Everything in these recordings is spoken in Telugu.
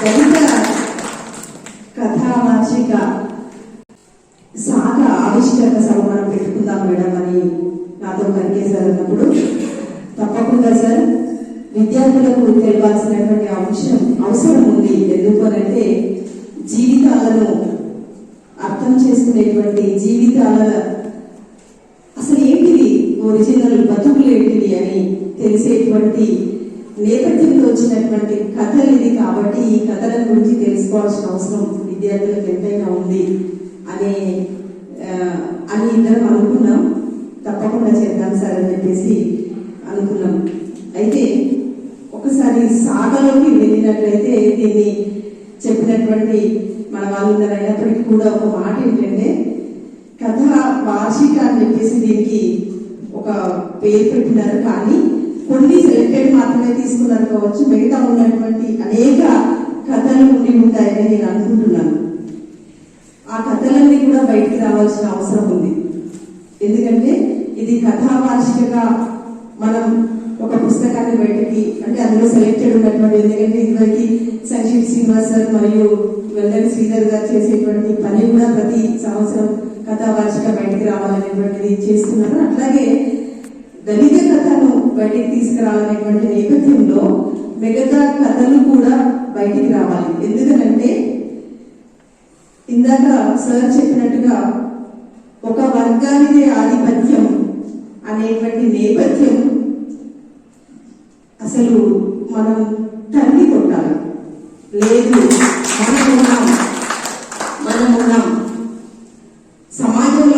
దళిత కథావాచిక శాఖ ఆవిష్కరణ సభ మనం పెట్టుకుందాం మేడం అని నాతో కనికే అన్నప్పుడు తప్పకుండా సార్. విద్యార్థులకు తెలియాల్సినటువంటి అంశం అవసరం ఉంది ఎందుకు అని అంటే జీవితాలను అర్థం చేసుకునేటువంటి జీవితాల అసలు ఏంటిది? ఒరిజినల్ బతుకులు ఏంటిది అని తెలిసేటువంటి నేపథ్యంలో వచ్చినటువంటి కథలు ఇది కాబట్టి ఈ కథల గురించి తెలుసుకోవాల్సిన అవసరం విద్యార్థులకు ఎంతైనా ఉంది అనే అని ఇద్దరం అనుకున్నాం. తప్పకుండా చేద్దాం సార్ అని చెప్పేసి అనుకున్నాం. అయితే ఒకసారి సాగలోకి వెళ్ళినట్లయితే దీన్ని చెప్పినటువంటి మన వాళ్ళు అయినప్పటికీ కూడా ఒక మాట ఏంటంటే కథ వార్షిక అని చెప్పేసి దీనికి ఒక పేరు పెట్టినారు. కానీ కొన్ని సెలెక్టెడ్ మాత్రమే తీసుకున్నారు మిగతా ఉన్నటువంటి అనేక కథలు ఉండి ఉంటాయని నేను అనుకుంటున్నాను. ఆ కథలన్నీ కూడా బయటికి రావాల్సిన అవసరం ఉంది. ఎందుకంటే ఇది కథావార్షికగా మనం ఒక పుస్తకాన్ని బయటకి అంటే అందులో సెలెక్టెడ్ ఉన్నటువంటి ఎందుకంటే ఇదివరకు సంజీవ్ శ్రీనివాస్ సార్ మరియు వెల్లని శ్రీధర్ గారు చేసేటువంటి పని కూడా ప్రతి సంవత్సరం కథావార్షిక బయటికి రావాలనేటువంటిది చేస్తున్నారు. అట్లాగే దళిత కథను బయటికి తీసుకురావాలనేటువంటి నేపథ్యంలో మిగతా కథలు కూడా బయటికి రావాలి. ఎందుకంటే ఇందాక సార్ చెప్పినట్టుగా ఒక వర్గానిదే ఆధిపత్యం అనేటువంటి నేపథ్యం అసలు మనం తల్లి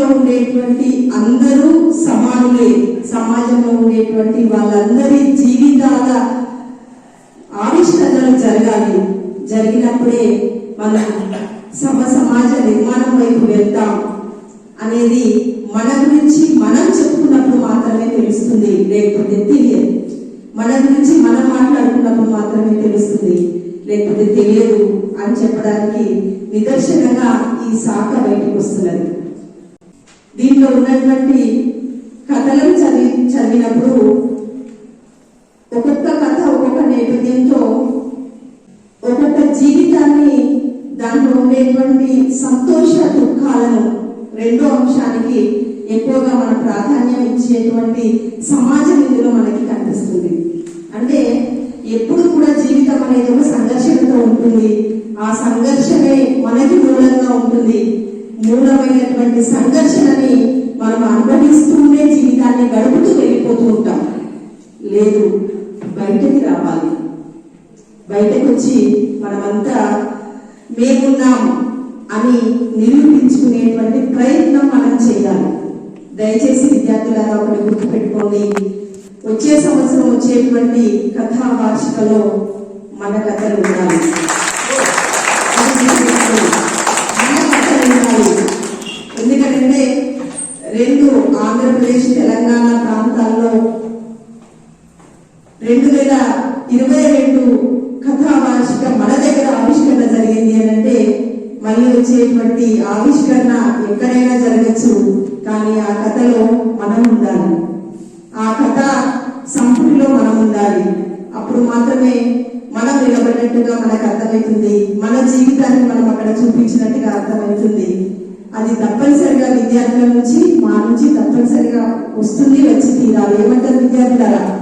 సమాజంలో ఉండేటువంటి అందరూ సమానులే. సమాజంలో ఉండేటువంటి వాళ్ళందరి జీవితాల ఆవిష్కరణలు జరగాలి. జరిగినప్పుడే మనం సమ సమాజ నిర్మాణం వైపు వెళ్తాం అనేది మన గురించి మనం చెప్పుకున్నప్పుడు మాత్రమే తెలుస్తుంది. లేకపోతే తెలియదు. మన గురించి మనం మాట్లాడుకున్నప్పుడు మాత్రమే తెలుస్తుంది. లేకపోతే తెలియదు అని చెప్పడానికి నిదర్శనంగా ఈ శాఖ బయటకు వస్తున్నది. దీంట్లో ఉన్నటువంటి కథలను చదివి చదివినప్పుడు ఒక్కొక్క కథ ఒక్కొక్క నేపథ్యంతో ఒక్కొక్క జీవితాన్ని దాంట్లో ఉండేటువంటి సంతోష దుఃఖాలను రెండో అంశానికి ఎక్కువగా మన ప్రాధాన్యం ఇచ్చేటువంటి సమాజం ఇందులో మనకి కనిపిస్తుంది. అంటే ఎప్పుడు కూడా జీవితం అనేది ఒక సంఘర్షణతో ఉంటుంది. ఆ సంఘర్షమే మనకి మూలంగా ఉంటుంది. మూలమైనటువంటి సంఘర్షణని మనం అనుభవిస్తూనే జీవితాన్ని గడుపుతూ వెళ్ళిపోతూ ఉంటాం. లేదు బయటకి రావాలి. బయటకు వచ్చి మనమంతా మేమున్నాం అని నిరూపించుకునేటువంటి ప్రయత్నం మనం చేయాలి. దయచేసి విద్యార్థులారా ఒకటి గుర్తుపెట్టుకోండి. వచ్చే సంవత్సరం వచ్చేటువంటి కథా వార్షికలో మన కథలు ఉండాలి. మళ్ళీ ఆవిష్కరణ ఎక్కడైనా జరగచ్చు కానీ ఆ కథలో మనం ఉండాలి ఆ కథ సంపుటిలో మనం ఉండాలి అప్పుడు మాత్రమే మనం నిలబడినట్టుగా మనకు అర్థమవుతుంది మన జీవితాన్ని మనం అక్కడ చూపించినట్టుగా అర్థమవుతుంది. అది తప్పనిసరిగా విద్యార్థుల నుంచి మా నుంచి తప్పనిసరిగా వస్తుంది వచ్చి తీరాలి. ఏమంటారు విద్యార్థులారా?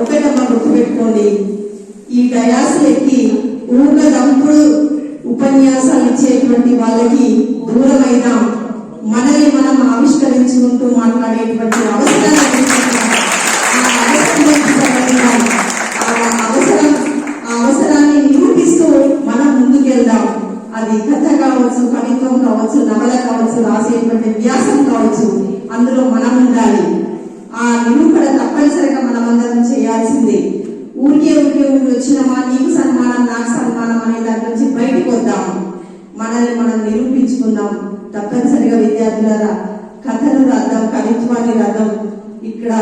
ఒకటమ్మ గుర్తుపెట్టుకోండి. ఈ డయాస్ ఎక్కి ఊగ దంపుడు ఉపన్యాసాలు ఇచ్చేటువంటి వాళ్ళకి దూరమైన మనల్ని మనం ఆవిష్కరించుకుంటూ మాట్లాడేటువంటి అవసరం అవసరం ఆ అవసరాన్ని నిరూపిస్తూ మనం ముందుకెళ్దాం. అది కథ కావచ్చు కవిత్వం కావచ్చు నవల కావచ్చు రాసేటువంటి వ్యాసం కావచ్చు అందులో మనం ఉండాలి. ఆ నిరూపణ తప్పనిసరిగా మనం అందరం చేయాల్సిందే. ఊరికే ఊరికే ఊరికి వచ్చినమా నీకు సన్మానం నాకు సన్మానం అనే దాని నుంచి బయటకు వద్దాం. మనల్ని మనం నిరూపించుకుందాం. తప్పనిసరిగా విద్యార్థులారా కథలు రాద్దాం కవిత్వాన్ని రాద్దాం. ఇక్కడ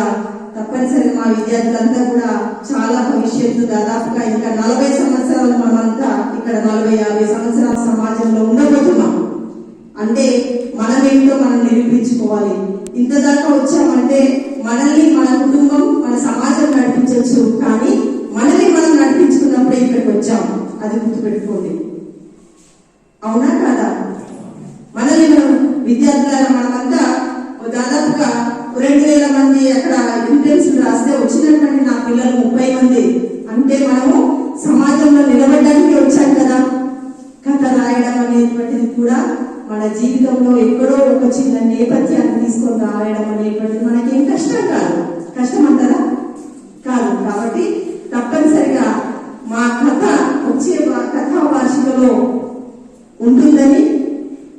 తప్పనిసరిగా మా విద్యార్థులంతా కూడా చాలా భవిష్యత్తు దాదాపుగా ఇంకా నలభై సంవత్సరాలు మనమంతా ఇక్కడ నలభై యాభై సంవత్సరాల సమాజంలో ఉండబోతున్నాం. అంటే మనమేంటో మనం నిరూపించుకోవాలి. ఇంత దాకా వచ్చామంటే మనల్ని మన కుటుంబం మన సమాజం నడిపించవచ్చు. కానీ మనల్ని మనం నడిపించుకున్నప్పుడే ఇక్కడికి వచ్చాం. అది గుర్తుపెట్టుకోండి. అవునా కాదా? మనల్ని మనం విద్యార్థుల మనమంతా దాదాపుగా రెండు వేల మంది అక్కడ ఎంట్రెన్స్ రాస్తే వచ్చినటువంటి నా పిల్లలు ముప్పై మంది. అంటే మనము సమాజంలో నిలబడడానికి వచ్చాం కదా. కథ రాయడం అనేటువంటిది కూడా మన జీవితంలో ఎక్కడో ఒక చిన్న నేపథ్యాన్ని తీసుకొని రాయడం అనేటువంటిది మనకేం కష్టం కాదు. కష్టం అంటారా కాదు. కాబట్టి తప్పనిసరిగా మా కథ వచ్చే కథా వార్షికలో ఉంటుందని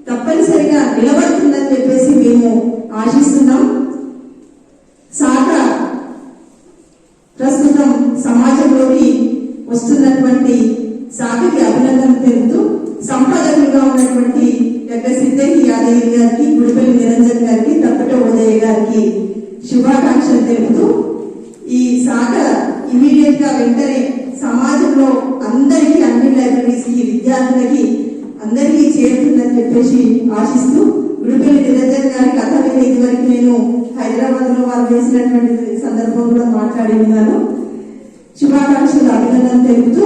తప్పనిసరిగా నిలబడుతుందని చెప్పేసి మేము ఆశిస్తున్నాం. సిద్ధంగి గారికి గుడిపల్లి నిరంజన్ గారికి తప్పట ఉదయ గారికి శుభాకాంక్షలు తెలుపుతూ ఈ శాఖ ఇమీడియట్గా వెంటనే సమాజంలో అందరికీ అన్ని లైబ్రరీస్కి విద్యార్థులకి అందరికీ చేరుతుందని చెప్పేసి ఆశిస్తూ గుడిపల్లి నిరంజన్ గారి కథ మీద ఇదివరకు నేను హైదరాబాద్లో వారు వేసినటువంటి సందర్భం కూడా మాట్లాడి ఉన్నాను. శుభాకాంక్షలు అభినందన తెలుపుతూ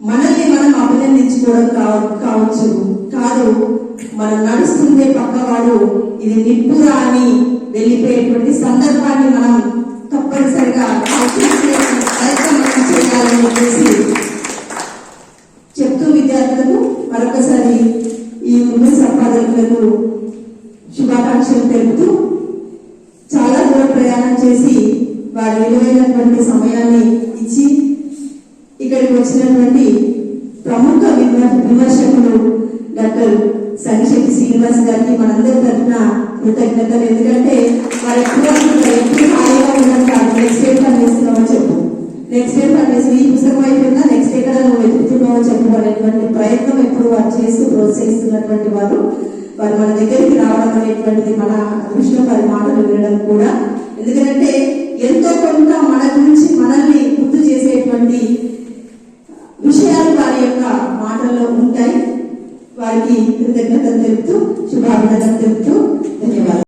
మనల్ని మనం అభినందించుకోవడం కావచ్చు. కాదు మనం నడుస్తుండే పక్కవాడు ఇది నిప్పురా అని వెళ్ళిపోయేటువంటి సందర్భాన్ని మనం తప్పనిసరిగా ప్రయత్నం చేయాలని చెప్పేసి చెప్తూ విద్యార్థులకు మరొకసారి ఈ ఉన్న సంపాదకులకు శుభాకాంక్షలు తెలుపుతూ చాలా దూరం ప్రయాణం చేసి వారి విలువైనటువంటి సమయాన్ని ఇచ్చి ఇక్కడికి వచ్చినటువంటి ప్రముఖ విమర్శకులు డాక్టర్ సంగశెట్టి శ్రీనివాస్ గారికి మనందరి తరఫున కృతజ్ఞతలు. ఎందుకంటే వారు ఎప్పుడు ఎప్పుడు హాయిగా ఉండడం కాదు నెక్స్ట్ డే పని చెప్పు. నెక్స్ట్ డే పని చేసి ఈ పుస్తకం అయిపోయిందా నెక్స్ట్ ఎక్కడ నువ్వు వెతుకుతున్నావో చెప్పబడేటువంటి ప్రయత్నం ఎప్పుడు వారు చేస్తూ ప్రోత్సహిస్తున్నటువంటి వారు వారు మన దగ్గరికి రావడం అనేటువంటిది మన అదృష్టం వారి మాటలు వినడం కూడా. ఎందుకంటే ఎంతో కొంత మన గురించి మనల్ని గుర్తు చేసేటువంటి వారికి కృతజ్ఞతలు తెలుపుతూ శుభాభినందనలు తెలుపుతూ